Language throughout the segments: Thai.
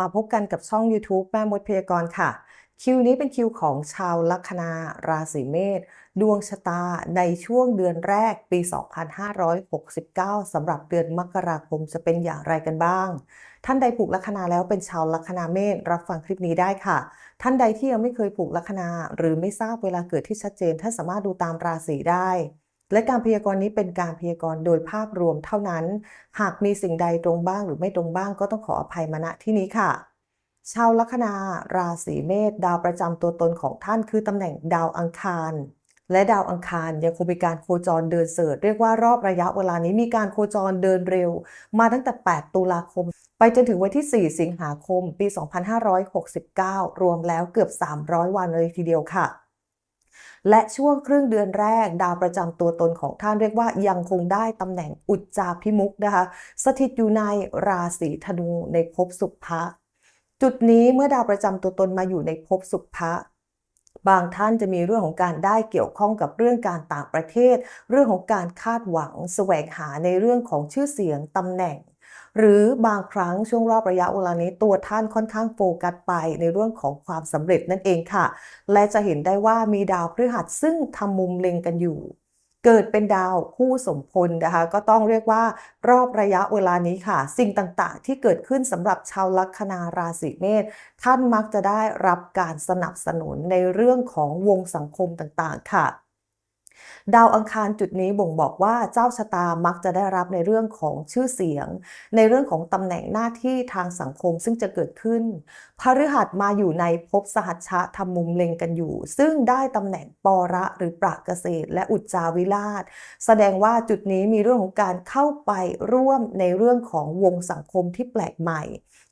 มาพบกันกับช่อง YouTube แม่มดพยากรณ์ค่ะ คิวนี้เป็นคิวของชาวลัคนาราศีเมษดวงชะตาในช่วงเดือนแรกปี 2569สำหรับเดือนมกราคมจะเป็นอย่างไรกันบ้าง ท่านใดผูกลัคนาแล้วเป็นชาวลัคนาเมษรับฟังคลิปนี้ได้ค่ะ ท่านใดที่ยังไม่เคยผูกลัคนาหรือไม่ทราบเวลาเกิดที่ชัดเจนท่านสามารถดูตามราศีได้ และการพยากรณ์นี้เป็นการพยากรณ์โดยภาพรวมเท่านั้น หากมีสิ่งใดตรงบ้างหรือไม่ตรงบ้างก็ต้องขออภัยมาณที่นี้ค่ะ ชาวลัคนาราศีเมษดาวประจำตัวตนของท่านคือตำแหน่งดาวอังคาร และดาวอังคารยังคงมีการโคจรเดินเสริฐเรียกว่ารอบระยะเวลานี้มีการโคจรเดินเร็ว มาตั้งแต่ 8 ตุลาคม ไปจนถึงวันที่ 4 สิงหาคม ปี 2569 รวมแล้วเกือบ 300 วันเลยทีเดียวค่ะ และช่วงครึ่งเดือนแรกดาวประจำตัวตนของท่านเรียกว่ายังคงได้ตำแหน่งอุจจาพิมุกนะคะ สถิตอยู่ในราศีธนูในภพสุภะจุดนี้เมื่อดาวประจำตัวตนมาอยู่ในภพสุภะบางท่านจะมีเรื่องของการได้เกี่ยวข้องกับเรื่องการต่างประเทศ เรื่องของการคาดหวัง แสวงหาในเรื่องของชื่อเสียงตำแหน่ง หรือบางครั้งช่วงรอบระยะเวลานี้ตัวท่านค่อนข้างโฟกัสไปในเรื่องของความสำเร็จนั่นเองค่ะ และจะเห็นได้ว่ามีดาวพฤหัสซึ่งทำมุมเล็งกันอยู่เกิดเป็นดาวคู่สมพลนะคะ ก็ต้องเรียกว่ารอบระยะเวลานี้ค่ะ สิ่งต่างๆ ที่เกิดขึ้นสำหรับชาวลัคนาราศีเมษท่านมักจะได้รับการสนับสนุนในเรื่องของวงสังคมต่างๆ ค่ะ ดาวอังคารจุดนี้บ่งบอกว่าเจ้าชะตามักจะได้รับในเรื่องของชื่อเสียง ในเรื่องของตำแหน่งหน้าที่ทางสังคมซึ่งจะเกิดขึ้นพฤหัสมาอยู่ในภพสหัชชะทำมุมเล็งกันอยู่ ซึ่งได้ตำแหน่งปอระหรือประเกษตร และอุจจาวิราช แสดงว่าจุดนี้มีเรื่องของการเข้าไปร่วมในเรื่องของวงสังคมที่แปลกใหม่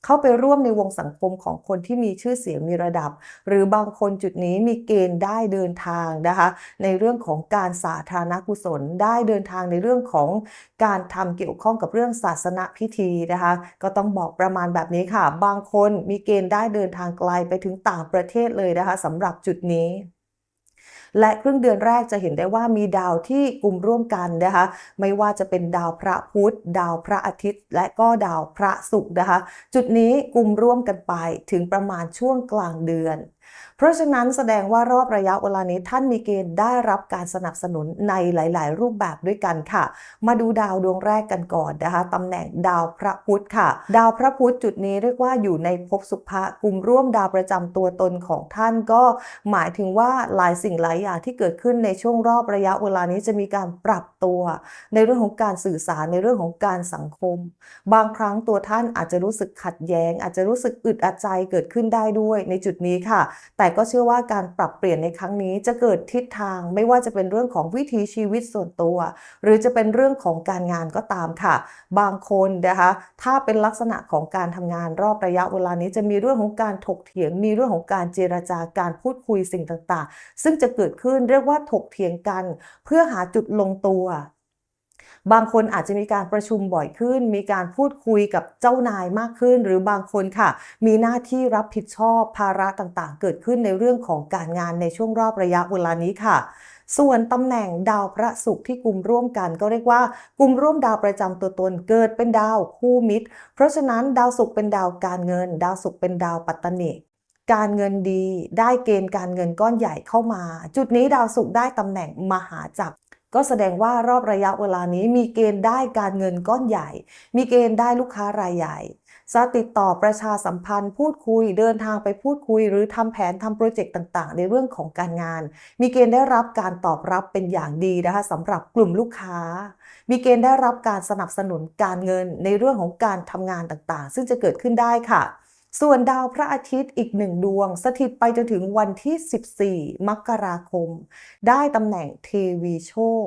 เข้าไปร่วมในวงสังคมของคนที่มีชื่อเสียงมีระดับ หรือบางคนจุดนี้มีเกณฑ์ได้เดินทางนะคะ ในเรื่องของการสาธารณกุศลได้เดินทางในเรื่องของการทำเกี่ยวข้องกับเรื่องศาสนาพิธีนะคะ ก็ต้องบอกประมาณแบบนี้ค่ะ บางคนมีเกณฑ์ได้เดินทางไกลไปถึงต่างประเทศเลยนะคะสำหรับจุดนี้ และครึ่งเดือนแรกจะเห็นได้ว่ามีดาวที่กลุ่มร่วมกันนะคะ ไม่ว่าจะเป็นดาวพระพุธดาวพระอาทิตย์ และก็ดาวพระศุกร์นะคะ จุดนี้กลุ่มร่วมกันไปถึงประมาณช่วงกลางเดือน เพราะฉะนั้นแสดงว่ารอบระยะเวลานี้ท่านมีเกณฑ์ได้รับการสนับสนุนในหลาย ๆ รูปแบบด้วยกันค่ะ มาดูดาวดวงแรกกันก่อนนะคะตำแหน่งดาวพระพุธค่ะ ดาวพระพุธจุดนี้เรียกว่าอยู่ในภพสุภะกลุ่มร่วมดาวประจำตัวตนของท่านก็ หมายถึงว่าหลายสิ่งหลายอย่างที่เกิดขึ้นในช่วงรอบระยะเวลานี้จะมีการปรับตัว ในเรื่องของการสื่อสารในเรื่องของการสังคม บางครั้งตัวท่านอาจจะรู้สึกขัดแย้ง อาจจะรู้สึกอึดอัดใจเกิดขึ้นได้ด้วยในจุดนี้ค่ะ แต่แต่ก็เชื่อว่าการปรับเปลี่ยนในครั้งนี้จะเกิดทิศทางไม่ว่าจะเป็นเรื่องของวิถีชีวิตส่วนตัว หรือจะเป็นเรื่องของการงานก็ตามค่ะ บางคนนะคะถ้าเป็นลักษณะของการทำงานรอบระยะเวลานี้จะมีเรื่องของการถกเถียง มีเรื่องของการเจรจาการพูดคุยสิ่งต่างๆ ซึ่งจะเกิดขึ้นเรียกว่าถกเถียงกัน เพื่อหาจุดลงตัว บางคนอาจจะมีการประชุมบ่อยขึ้น มีการพูดคุยกับเจ้านายมากขึ้น หรือบางคนค่ะ มีหน้าที่รับผิดชอบภาระต่างๆ เกิดขึ้นในเรื่องของการงานในช่วงรอบระยะเวลานี้ค่ะส่วนตำแหน่งดาวพระศุกร์ที่กลุ่มร่วมกันก็เรียกว่ากลุ่มร่วมดาวประจำตัวตนเกิดเป็นดาวคู่มิตร เพราะฉะนั้นดาวศุกร์เป็นดาวการเงิน ดาวศุกร์เป็นดาวปัตตนิการเงินดี ได้เกณฑ์การเงินก้อนใหญ่เข้ามา จุดนี้ดาวศุกร์ได้ตำแหน่งมหาจักร ก็แสดงว่ารอบระยะเวลานี้มีเกณฑ์ได้การเงินก้อนใหญ่ มีเกณฑ์ได้ลูกค้ารายใหญ่จะติดต่อประชาสัมพันธ์ พูดคุยเดินทางไปพูดคุย หรือทำแผนทำโปรเจกต์ต่างๆ ในเรื่องของการงาน มีเกณฑ์ได้รับการตอบรับเป็นอย่างดีนะคะสำหรับกลุ่มลูกค้า มีเกณฑ์ได้รับการสนับสนุนการเงินในเรื่องของการทำงานต่างๆ ซึ่งจะเกิดขึ้นได้ค่ะ ส่วนดาวพระอาทิตย์อีกหนึ่งดวง สถิตไปจนถึงวันที่ 14 มกราคม ได้ตำแหน่งเทวีโชค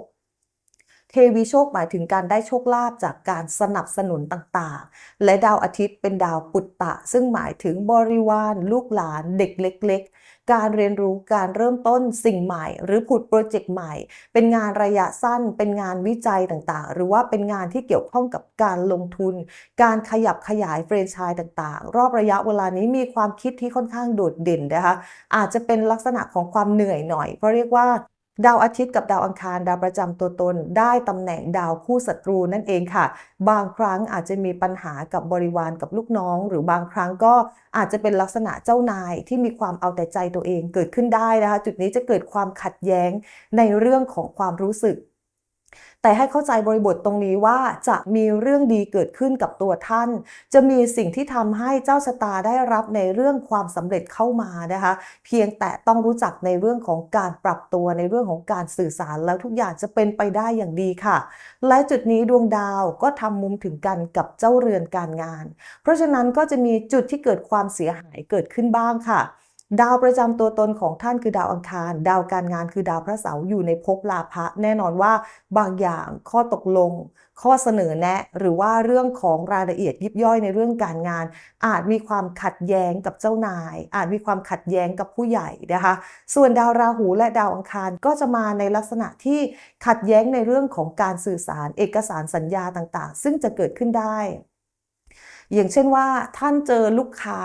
เทวีโชคหมายถึงการได้โชคลาภจากการสนับสนุนต่างๆ และดาวอาทิตย์เป็นดาวปุตตะ ซึ่งหมายถึงบริวาร ลูกหลานเด็กเล็ก ๆ การเรียนรู้การเริ่มต้นสิ่งใหม่ หรือผุดโปรเจกต์ใหม่ เป็นงานระยะสั้น เป็นงานวิจัยต่างๆ หรือว่าเป็นงานที่เกี่ยวข้องกับการลงทุน การขยับขยายเฟรนไชส์ต่างๆ รอบระยะเวลานี้มีความคิดที่ค่อนข้างโดดเด่นนะคะอาจจะเป็นลักษณะของความเหนื่อยหน่อยเพราะเรียกว่า ดาวอาทิตย์กับดาวอังคารดาวประจำตัวตน ได้ตำแหน่งดาวคู่ศัตรูนั่นเองค่ะ บางครั้งอาจจะมีปัญหากับบริวารกับลูกน้อง หรือบางครั้งก็อาจจะเป็นลักษณะเจ้านายที่มีความเอาแต่ใจตัวเองเกิดขึ้นได้นะคะ จุดนี้จะเกิดความขัดแย้งในเรื่องของความรู้สึก แต่ให้เข้าใจบริบทตรงนี้ว่าจะมีเรื่องดีเกิดขึ้นกับตัวท่าน จะมีสิ่งที่ทำให้เจ้าชะตาได้รับในเรื่องความสำเร็จเข้ามานะคะ เพียงแต่ต้องรู้จักในเรื่องของการปรับตัวในเรื่องของการสื่อสารแล้วทุกอย่างจะเป็นไปได้อย่างดีค่ะ และจุดนี้ดวงดาวก็ทำมุมถึงกันกับเจ้าเรือนการงาน เพราะฉะนั้นก็จะมีจุดที่เกิดความเสียหายเกิดขึ้นบ้างค่ะ ดาวประจำตัวตนของท่านคือดาวอังคาร ดาวการงานคือดาวพระเสาร์อยู่ในภพลาภะแน่นอนว่าบางอย่างข้อตกลง ข้อเสนอแนะ หรือว่าเรื่องของรายละเอียดยิบย่อยในเรื่องการงาน อาจมีความขัดแย้งกับเจ้านาย อาจมีความขัดแย้งกับผู้ใหญ่นะคะส่วนดาวราหูและดาวอังคารก็จะมาในลักษณะที่ขัดแย้งในเรื่องของการสื่อสารเอกสารสัญญาต่างๆ ซึ่งจะเกิดขึ้นได้ อย่างเช่นว่าท่านเจอลูกค้า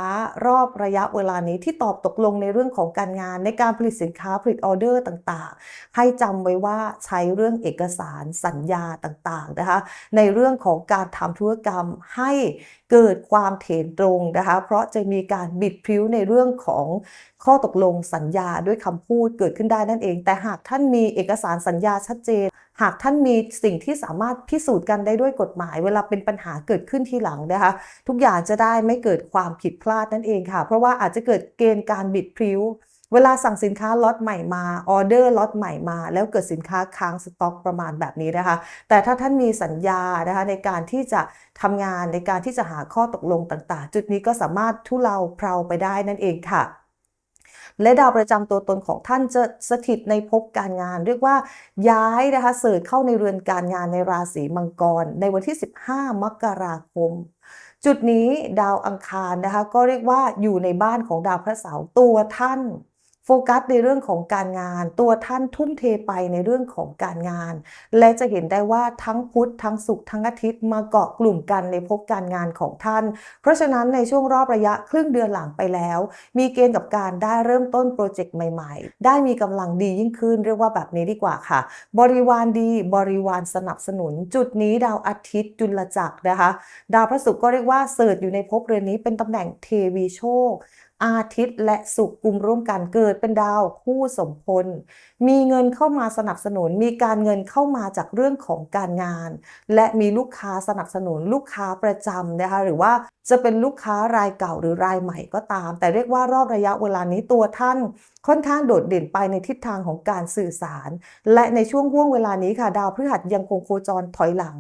รอบระยะเวลานี้ที่ตอบตกลงในเรื่องของการงานในการผลิตสินค้าผลิตออเดอร์ต่างๆ ให้จำไว้ว่าใช้เรื่องเอกสารสัญญาต่างๆนะคะในเรื่องของการทำธุรกรรมให้เกิดความเถนตรงนะคะเพราะจะมีการบิดพิ้วในเรื่องของข้อตกลงสัญญาด้วยคำพูดเกิดขึ้นได้นั่นเอง แต่หากท่านมีเอกสารสัญญาชัดเจนหากท่านมีสิ่งที่สามารถพิสูจน์กันได้ด้วยกฎหมาย เวลาเป็นปัญหาเกิดขึ้นทีหลังนะคะ ทุกอย่างจะได้ไม่เกิดความผิดพลาดนั่นเองค่ะ เพราะว่าอาจจะเกิดเกณฑ์การบิดพริ้วเวลาสั่งสินค้าล็อตใหม่มาออเดอร์ล็อตใหม่มา แล้วเกิดสินค้าค้างสต็อกประมาณแบบนี้นะคะ แต่ถ้าท่านมีสัญญานะคะในการที่จะทำงานในการที่จะหาข้อตกลงต่างๆ จุดนี้ก็สามารถทุเลาเพลาไปได้นั่นเองค่ะ และดาวประจำตัวตนของท่านจะสถิตในภพการงาน เรียกว่าย้ายนะคะเสริฐเข้าในเรือนการงานในราศีมังกร ในวันที่ 15 มกราคม จุดนี้ดาวอังคารนะคะก็เรียกว่าอยู่ในบ้านของดาวพระเสาร์ตัวท่าน โฟกัสในเรื่องของการงาน ตัวท่านทุ่มเทไปในเรื่องของการงาน และจะเห็นได้ว่าทั้งพุธทั้งศุกร์ทั้งอาทิตย์มาเกาะกลุ่มกันในภพการงานของท่าน เพราะฉะนั้นในช่วงรอบระยะครึ่งเดือนหลังไปแล้ว มีเกณฑ์กับการได้เริ่มต้นโปรเจกต์ใหม่ๆ ได้มีกำลังดียิ่งขึ้นเรียกว่าแบบนี้ดีกว่าค่ะ บริวารดีบริวารสนับสนุน จุดนี้ดาวอาทิตย์จุลจักรนะคะ ดาวพระศุกร์ก็เรียกว่าเสิร์ชอยู่ในภพเรือนนี้เป็นตำแหน่งเทวีโชค อาทิตย์และศุกร์กลุ่มร่วมกันเกิดเป็นดาวคู่สมพล มีเงินเข้ามาสนับสนุน มีการเงินเข้ามาจากเรื่องของการงาน และมีลูกค้าสนับสนุนลูกค้าประจำนะคะหรือว่าจะเป็นลูกค้ารายเก่าหรือรายใหม่ก็ตาม แต่เรียกว่ารอบระยะเวลานี้ตัวท่านค่อนข้างโดดเด่นไปในทิศทางของการสื่อสาร และในช่วงห่วงเวลานี้ค่ะ ดาวพฤหัสยังคงโคจรถอยหลัง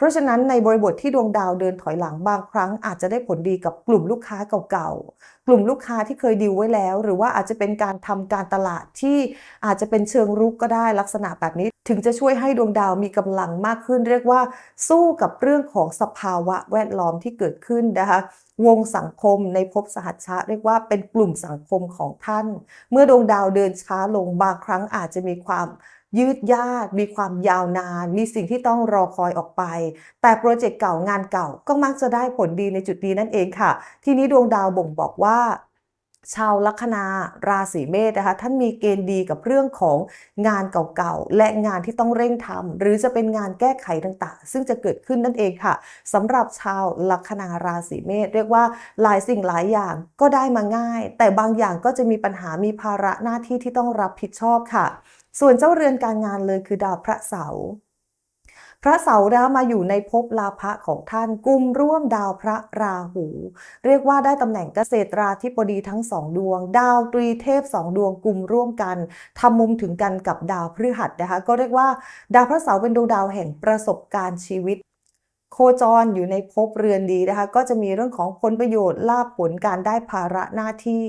เพราะฉะนั้นในบริบทที่ดวงดาวเดินถอยหลังบางครั้ง อาจจะได้ผลดีกับกลุ่มลูกค้าเก่าๆ กลุ่มลูกค้าที่เคยดีลไว้แล้ว หรือว่าอาจจะเป็นการทำการตลาดที่อาจจะเป็นเชิงรุกก็ได้ลักษณะแบบนี้ ถึงจะช่วยให้ดวงดาวมีกำลังมากขึ้น เรียกว่าสู้กับเรื่องของสภาวะแวดล้อมที่เกิดขึ้นนะคะวงสังคมในภพสหัชชะ เรียกว่าเป็นกลุ่มสังคมของท่าน เมื่อดวงดาวเดินช้าลงบางครั้งอาจจะมีความ ยืดยาดมีความยาวนาน มีสิ่งที่ต้องรอคอยออกไป แต่โปรเจกต์เก่างานเก่าก็มักจะได้ผลดีในจุดนี้นั่นเองค่ะ ทีนี้ดวงดาวบ่งบอกว่า ชาวลัคนาราศีเมษนะคะท่านมีเกณฑ์ดีกับเรื่องของงานเก่าๆ และงานที่ต้องเร่งทำหรือจะเป็นงานแก้ไขต่างๆ ซึ่งจะเกิดขึ้นนั่นเองค่ะสำหรับชาวลัคนาราศีเมษเรียกว่าหลายสิ่งหลายอย่างก็ได้มาง่าย แต่บางอย่างก็จะมีปัญหามีภาระหน้าที่ที่ต้องรับผิดชอบค่ะ ส่วนเจ้าเรือนการงานเลยคือดาวพระเสาร์ พระเสารามาอยู่ในภพลาภะของท่านกุมร่วมดาวพระราหู เรียกว่าได้ตำแหน่งเกษตราธิบดีทั้งสองดวง ดาวตรีเทพสองดวงกุมร่วมกันทำมุมถึงกันกับดาวพฤหัสนะคะ ก็เรียกว่า ดาวพระเสาร์เป็นดวงดาวแห่งประสบการณ์ชีวิต จรอยู่ในภพเรือนดีนะคะ ก็จะมีเรื่องของผลประโยชน์ลาภผลการได้ภาระหน้าที่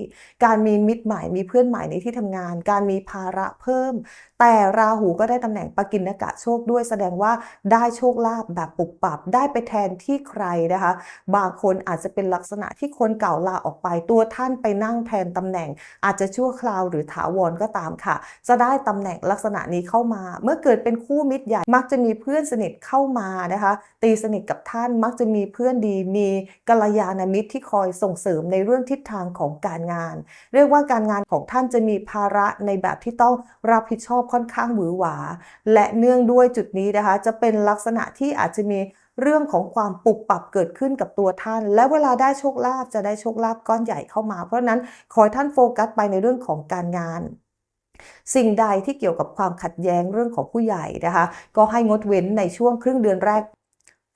การมีมิตรใหม่มีเพื่อนใหม่ในที่ทำงาน การมีภาระเพิ่ม แต่ราหูก็ได้ตำแหน่งปกินกะโชคด้วยแสดงว่าได้โชคลาภแบบปุบปับได้ไปแทนที่ใครนะคะ บางคนอาจจะเป็นลักษณะที่คนเก่าลาออกไปตัวท่านไปนั่งแทนตำแหน่ง อาจจะชั่วคราวหรือถาวรก็ตามค่ะ จะได้ตำแหน่งลักษณะนี้เข้ามา เมื่อเกิดเป็นคู่มิตรใหญ่มักจะมีเพื่อนสนิทเข้ามานะคะ ตีสนิททกับท่านมักจะมีเพื่อนดีมีกัลยาณมิตรที่คอยส่งเสริมในเรื่องทิศทางของการงาน เรียกว่าการงานของท่านจะมีภาระในแบบที่ต้องรับผิดชอบค่อนข้างหวือหวา และเนื่องด้วยจุดนี้นะคะ จะเป็นลักษณะที่อาจจะมีเรื่องของความปุบปับเกิดขึ้นกับตัวท่าน และเวลาได้โชคลาภจะได้โชคลาภก้อนใหญ่เข้ามา เพราะนั้นขอให้ท่านโฟกัสไปในเรื่องของการงานสิ่งใดที่เกี่ยวกับความขัดแย้งเรื่องของผู้ใหญ่นะคะ ก็ให้งดเว้นในช่วงครึ่งเดือนแรก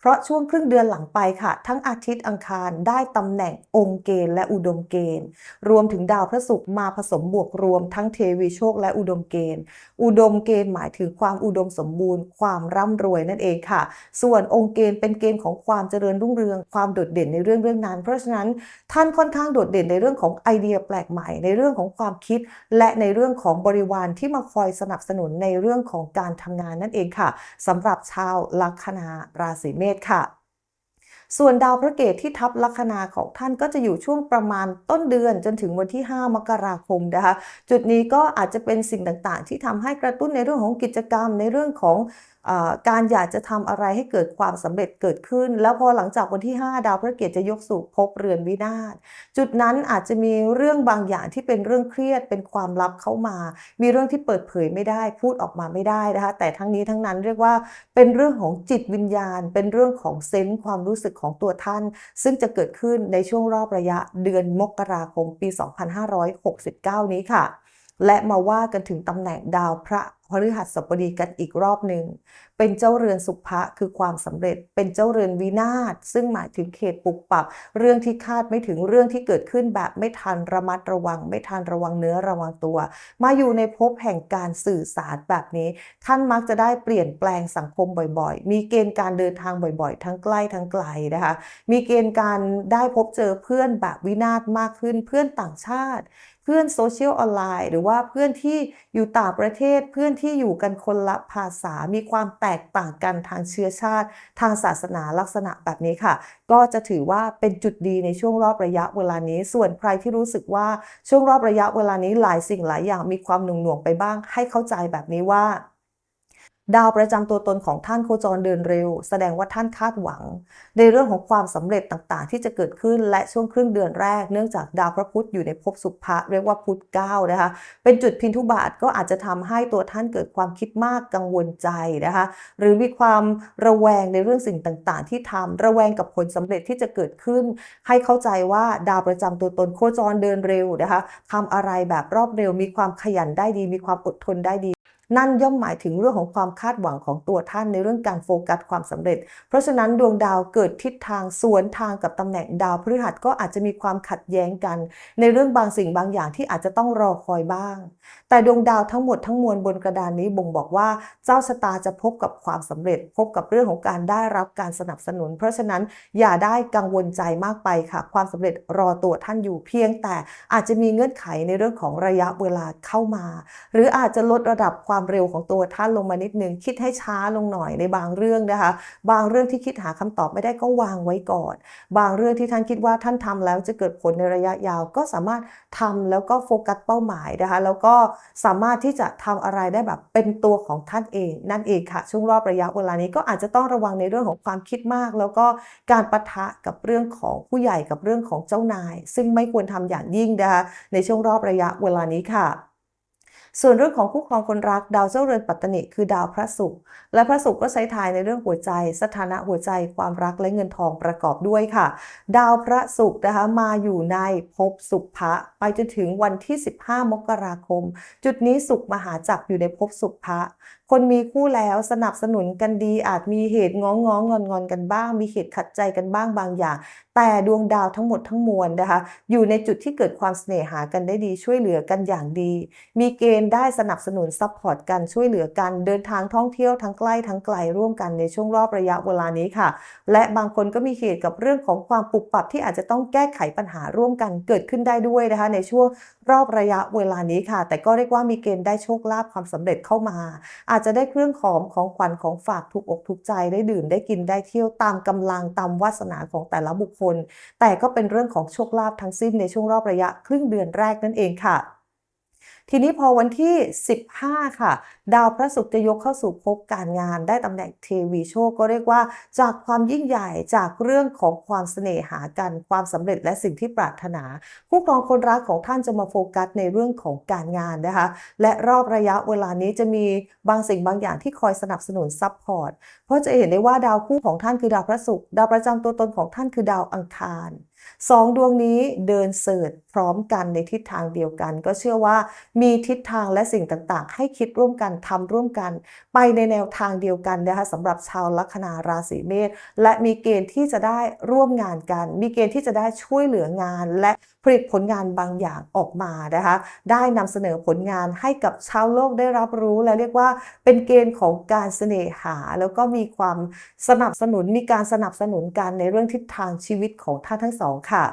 ราะช่วงครึ่งเดือนหลังไปค่ะ ทั้งอาทิตย์อังคารได้ตำแหน่งองค์เกณฑ์และอุดมเกณฑ์ รวมถึงดาวพระศุกร์มาผสมบวกรวมทั้งเทวีโชคและอุดมเกณฑ์ อุดมเกณฑ์หมายถึงความอุดมสมบูรณ์ ความร่ำรวยนั่นเองค่ะ ส่วนองค์เกณฑ์เป็นเกณฑ์ของความเจริญรุ่งเรือง ความโดดเด่นในเรื่องเรื่องนั้น เพราะฉะนั้นท่านค่อนข้างโดดเด่นในเรื่องของไอเดียแปลกใหม่ ในเรื่องของความคิด และในเรื่องของบริวารที่มาคอยสนับสนุนในเรื่องของการทำงานนั่นเองค่ะสำหรับชาวลัคนาราศีเมษค่ะ ส่วนดาวพระเกตที่ทับลัคนาของท่านก็จะอยู่ช่วงประมาณต้นเดือนจนถึงวันที่ 5 มกราคมนะคะ จุดนี้ก็อาจจะเป็นสิ่งต่างๆ ที่ทำให้กระตุ้นในเรื่องของกิจกรรมในเรื่องของอการอยากจะทำอะไรให้เกิดความสำเร็จเกิดขึ้น แล้วพอหลังจากวันที่ 5 ดาวพระเกตจะยกสู่ภพเรือนวินาศจุดนั้นอาจจะมีเรื่องบางอย่างที่เป็นเรื่องเครียดเป็นความลับเข้ามา มีเรื่องที่เปิดเผยไม่ได้ พูดออกมาไม่ได้นะคะแต่ทั้งนี้ทั้งนั้นเรียกว่าเป็นเรื่องของจิตวิญญาณ เป็นเรื่องของเซนส์ความรู้สึกของตัวท่าน ซึ่งจะเกิดขึ้นในช่วงรอบระยะเดือนมกราคมปี 2569 นี้ค่ะและมาว่ากันถึงตำแหน่งดาวพระ พฤหัสบดีกันอีกรอบหนึ่ง เป็นเจ้าเรือนสุภะคือความสำเร็จ เป็นเจ้าเรือนวินาศซึ่งหมายถึงเขตปุกปับ เรื่องที่คาดไม่ถึงเรื่องที่เกิดขึ้นแบบไม่ทันระมัดระวัง ไม่ทันระวังเนื้อระวังตัว มาอยู่ในภพแห่งการสื่อสารแบบนี้ ท่านมักจะได้เปลี่ยนแปลงสังคมบ่อยๆ มีเกณฑ์การเดินทางบ่อยๆ ทั้งใกล้ทั้งไกลนะคะ มีเกณฑ์การได้พบเจอเพื่อนแบบวินาศมากขึ้น เพื่อนต่างชาติ เพื่อนโซเชียลออนไลน์ หรือว่าเพื่อนที่อยู่ต่างประเทศ เพื่อนที่อยู่กันคนละภาษา มีความแตกต่างกันทางเชื้อชาติ ทางศาสนาลักษณะแบบนี้ค่ะ ก็จะถือว่าเป็นจุดดีในช่วงรอบระยะเวลานี้ ส่วนใครที่รู้สึกว่าช่วงรอบระยะเวลานี้หลายสิ่งหลายอย่างมีความหน่วงหน่วงๆไปบ้าง ให้เข้าใจแบบนี้ว่า ดาวประจำตัวตนของท่านโคจรเดินเร็ว แสดงว่าท่านคาดหวัง ในเรื่องของความสำเร็จต่างๆ ที่จะเกิดขึ้นและช่วงครึ่งเดือนแรก เนื่องจากดาวพระพุธอยู่ในภพสุภะเรียกว่าพุธเก้านะคะเป็นจุดพินทุบาทก็อาจจะทำให้ตัวท่านเกิดความคิดมากกังวลใจนะคะหรือมีความระแวงในเรื่องสิ่งต่างๆ ที่ทำระแวงกับผลสำเร็จที่จะเกิดขึ้น ให้เข้าใจว่าดาวประจำตัวตนโคจรเดินเร็วนะคะทำอะไรแบบรอบเร็วมีความขยันได้ดี มีความอดทนได้ดี นั่นย่อมหมายถึงเรื่องของความคาดหวังของตัวท่านในเรื่องการโฟกัสความสำเร็จ เพราะฉะนั้นดวงดาวเกิดทิศทางสวนทางกับตำแหน่งดาวพฤหัสก็อาจจะมีความขัดแย้งกัน ในเรื่องบางสิ่งบางอย่างที่อาจจะต้องรอคอยบ้าง แต่ดวงดาวทั้งหมดทั้งมวลบนกระดานนี้บ่งบอกว่าเจ้าชะตาจะพบกับความสำเร็จ พบกับเรื่องของการได้รับการสนับสนุน เพราะฉะนั้นอย่าได้กังวลใจมากไปค่ะ ความสำเร็จรอตัวท่านอยู่เพียงแต่อาจจะมีเงื่อนไขในเรื่องของระยะเวลาเข้ามา หรืออาจจะลดระดับความความเร็วของตัวท่านลงมานิดนึง คิดให้ช้าลงหน่อยในบางเรื่องนะคะ บางเรื่องที่คิดหาคำตอบไม่ได้ก็วางไว้ก่อน บางเรื่องที่ท่านคิดว่าท่านทำแล้วจะเกิดผลในระยะยาว ก็สามารถทำแล้วก็โฟกัสเป้าหมายนะคะ แล้วก็สามารถที่จะทำอะไรได้แบบเป็นตัวของท่านเอง นั่นเองค่ะ ช่วงรอบระยะเวลานี้ก็อาจจะต้องระวังในเรื่องของความคิดมาก แล้วก็การปะทะกับเรื่องของผู้ใหญ่กับเรื่องของเจ้านาย ซึ่งไม่ควรทำอย่างยิ่งนะคะในช่วงรอบระยะเวลานี้ค่ะ ส่วนเรื่องของคู่ครองคนรักดาวเจ้าเรือนปัตตนิคือดาวพระศุกร์และพระศุกร์ก็ใช้ทายในเรื่องหัวใจ สถานะหัวใจความรักและเงินทองประกอบด้วยค่ะ ดาวพระศุกร์นะคะมาอยู่ในภพสุภะไปจนถึงวันที่ 15 มกราคม จุดนี้สุขมหาจักรอยู่ในภพสุภะคนมีคู่แล้วสนับสนุนกันดี อาจมีเหตุง้องง้องอนงอนกันบ้าง มีเหตุขัดใจกันบ้างบางอย่าง แต่ดวงดาวทั้งหมดทั้งมวลนะคะ อยู่ในจุดที่เกิดความเสน่หากันได้ดีช่วยเหลือกันอย่างดี มีเกณฑ์ได้สนับสนุนซัพพอร์ตกันช่วยเหลือกันเดินทางท่องเที่ยวทั้งใกล้ทั้งไกลร่วมกันในช่วงรอบระยะเวลานี้ค่ะ และบางคนก็มีเหตุกับเรื่องของความปุบปับที่อาจจะต้องแก้ไขปัญหาร่วมกันเกิดขึ้นได้ด้วยนะคะ ในช่วง รอบระยะเวลานี้ค่ะ แต่ก็เรียกว่ามีเกณฑ์ได้โชคลาภความสำเร็จเข้ามา อาจจะได้เครื่องของของขวัญของฝากถูกอกถูกใจได้ดื่มได้กินได้เที่ยวตามกำลังตามวาสนาของแต่ละบุคคล แต่ก็เป็นเรื่องของโชคลาภทั้งสิ้นในช่วงรอบระยะครึ่งเดือนแรกนั่นเองค่ะ ทีนี้พอวันที่ 15 ค่ะ ดาวพระศุกร์จะยกเข้าสู่ภพการงาน ได้ตำแหน่งเทวีโชคก็เรียกว่า จากความยิ่งใหญ่จากเรื่องของความเสน่หากันความสำเร็จและสิ่งที่ปรารถนา คู่ครองคนรักของท่านจะมาโฟกัสในเรื่องของการงานนะคะ และรอบระยะเวลานี้จะมีบางสิ่งบางอย่างที่คอยสนับสนุนซัพพอร์ตเพราะจะเห็นได้ว่าดาวคู่ของท่านคือดาวพระศุกร์ดาวประจำตัวตนของท่านคือดาวอังคาร สองดวงนี้เดินเสิร์ชพร้อมกันในทิศทางเดียวกัน ก็เชื่อว่ามีทิศทางและสิ่งต่างๆ ให้คิดร่วมกันทำร่วมกัน ไปในแนวทางเดียวกันนะคะสำหรับชาวลัคนาราศีเมษและมีเกณฑ์ที่จะได้ร่วมงานกัน มีเกณฑ์ที่จะได้ช่วยเหลืองาน และผลิตผลงานบางอย่างออกมานะคะได้นำเสนอผลงานให้กับชาวโลกได้รับรู้และเรียกว่าเป็นเกณฑ์ของการเสน่หา แล้วก็มีความสนับสนุนมีการสนับสนุนกันในเรื่องทิศทางชีวิตของท่านทั้งสองค่ะ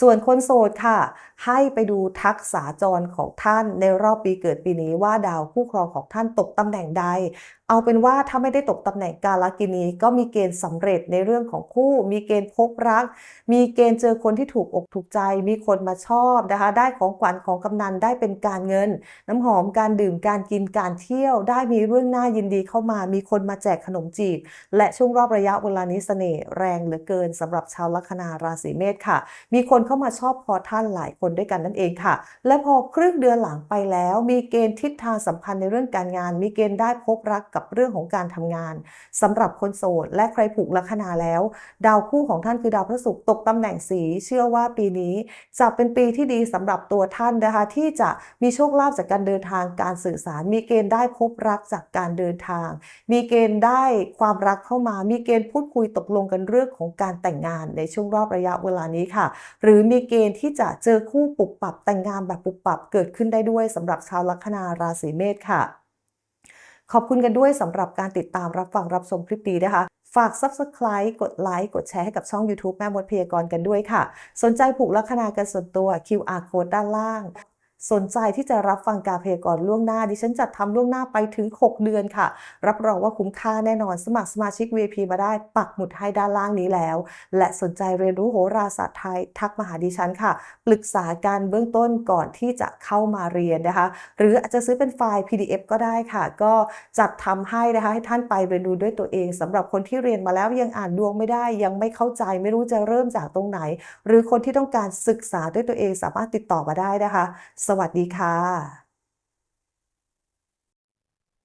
ส่วนคนโสดค่ะ ให้ไปดูทักษาจรของท่านในรอบปีเกิดปีนี้ว่าดาวคู่ครองของท่านตกตำแหน่งใด เอาเป็นว่าถ้าไม่ได้ตกตำแหน่งกาลกินีก็มีเกณฑ์สำเร็จในเรื่องของคู่ มีเกณฑ์พบรัก มีเกณฑ์เจอคนที่ถูกอกถูกใจ มีคนมาชอบนะคะ ได้ของขวัญของกำนันได้เป็นการเงิน น้ำหอมการดื่มการกินการเที่ยว ได้มีเรื่องน่ายินดีเข้ามา มีคนมาแจกขนมจีบ และช่วงรอบระยะเวลานี้เสน่ห์แรงเหลือเกินสำหรับชาวลัคนาราศีเมษค่ะ มีคนเข้ามาชอบพอท่านหลายคนด้วยกันนั่นเองค่ะ และพอครึ่งเดือนหลังไปแล้ว มีเกณฑ์ทิศทางสัมพันธ์ในเรื่องการงาน มีเกณฑ์ได้พบรักกับเรื่องของการทำงานสำหรับคนโสด และใครผูกลัคนาแล้ว ดาวคู่ของท่านคือดาวพระศุกร์ตกตำแหน่งสี เชื่อว่าปีนี้จะเป็นปีที่ดีสำหรับตัวท่านนะคะ ที่จะมีโชคลาภจากการเดินทางการสื่อสาร มีเกณฑ์ได้พบรักจากการเดินทาง มีเกณฑ์ได้ความรักเข้ามา มีเกณฑ์พูดคุยตกลงกันเรื่องของการแต่งงานในช่วงรอบระยะเวลานี้ค่ะ หรือมีเกณฑ์ที่จะเจอคู่ปุบปับแต่งงานแบบปุบปับเกิดขึ้นได้ด้วยสำหรับชาวลัคนาราศีเมษค่ะ ขอบคุณกันด้วยสำหรับการติดตามรับฟังรับชมคลิปดีนะคะ ฝาก Subscribe กดไลค์กดแชร์ให้กับช่อง YouTube แม่มดพยากรณ์กันด้วยค่ะ สนใจผูกลัคนากันส่วนตัว QR code ด้านล่าง สนใจที่จะรับฟังการพยากรณ์ล่วงหน้า ดิฉันจัดทำล่วงหน้าไปถึง 6 เดือนค่ะ รับรองว่าคุ้มค่าแน่นอนสมัครสมาชิก VIP มาได้ปักหมุดให้ด้านล่างนี้แล้ว และสนใจเรียนรู้โหราศาสตร์ไทย ทักมาหาดิฉันค่ะ ปรึกษาการเบื้องต้นก่อนที่จะเข้ามาเรียนนะคะ หรืออาจจะซื้อเป็นไฟล์ PDF ก็ได้ค่ะ ก็จัดทำให้นะคะให้ท่านไปเรียนรู้ด้วยตัวเองสำหรับคนที่เรียนมาแล้วยังอ่านดวงไม่ได้ ยังไม่เข้าใจไม่รู้จะเริ่มจากตรงไหน หรือคนที่ต้องการศึกษาด้วยตัวเองสามารถติดต่อมาได้นะคะสวัสดีค่ะ